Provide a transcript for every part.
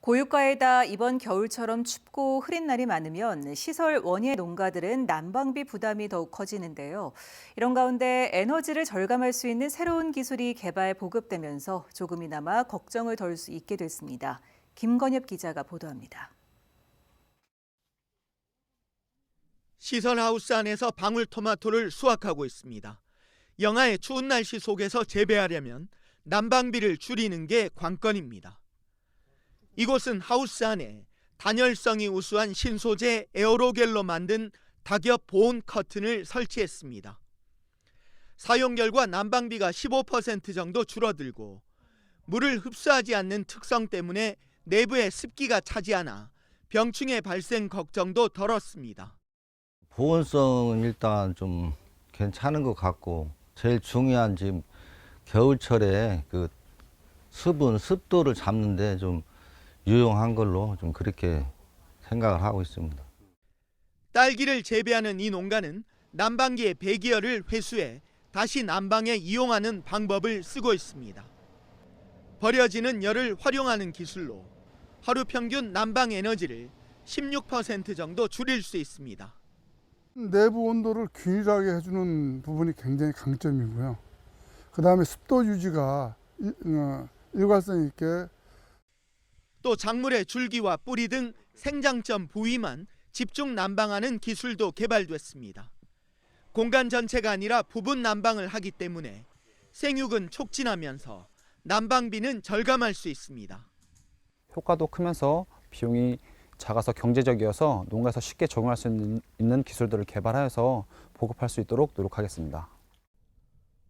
고유가에다 이번 겨울처럼 춥고 흐린 날이 많으면 시설 원예 농가들은 난방비 부담이 더욱 커지는데요. 이런 가운데 에너지를 절감할 수 있는 새로운 기술이 개발 보급되면서 조금이나마 걱정을 덜 수 있게 됐습니다. 김건엽 기자가 보도합니다. 시설 하우스 안에서 방울토마토를 수확하고 있습니다. 영하의 추운 날씨 속에서 재배하려면 난방비를 줄이는 게 관건입니다. 이곳은 하우스 안에 단열성이 우수한 신소재 에어로겔로 만든 낙엽 보온 커튼을 설치했습니다. 사용 결과 난방비가 15% 정도 줄어들고 물을 흡수하지 않는 특성 때문에 내부에 습기가 차지 않아 병충해 발생 걱정도 덜었습니다. 보온성은 일단 좀 괜찮은 것 같고 제일 중요한 지금 겨울철에 그 수분 습도를 잡는데 좀 유용한 걸로 좀 그렇게 생각을 하고 있습니다. 딸기를 재배하는 이 농가는 난방기의 배기열을 회수해 다시 난방에 이용하는 방법을 쓰고 있습니다. 버려지는 열을 활용하는 기술로 하루 평균 난방 에너지를 16% 정도 줄일 수 있습니다. 내부 온도를 균일하게 해주는 부분이 굉장히 강점이고요. 그 다음에 습도 유지가 일, 어, 일관성 있게 또 작물의 줄기와 뿌리 등 생장점 부위만 집중 난방하는 기술도 개발됐습니다. 공간 전체가 아니라 부분 난방을 하기 때문에 생육은 촉진하면서 난방비는 절감할 수 있습니다. 효과도 크면서 비용이 작아서 경제적이어서 농가에서 쉽게 적용할 수 있는, 있는 기술들을 개발하여서 보급할 수 있도록 노력하겠습니다.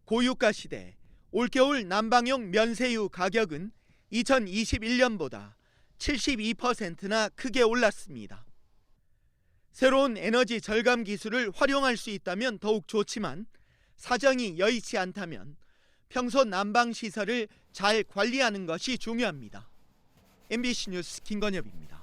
고유가 시대 올겨울 난방용 면세유 가격은 2021년보다 72%나 크게 올랐습니다. 새로운 에너지 절감 기술을 활용할 수 있다면 더욱 좋지만 사정이 여의치 않다면 평소 난방 시설을 잘 관리하는 것이 중요합니다. MBC 뉴스 김건엽입니다.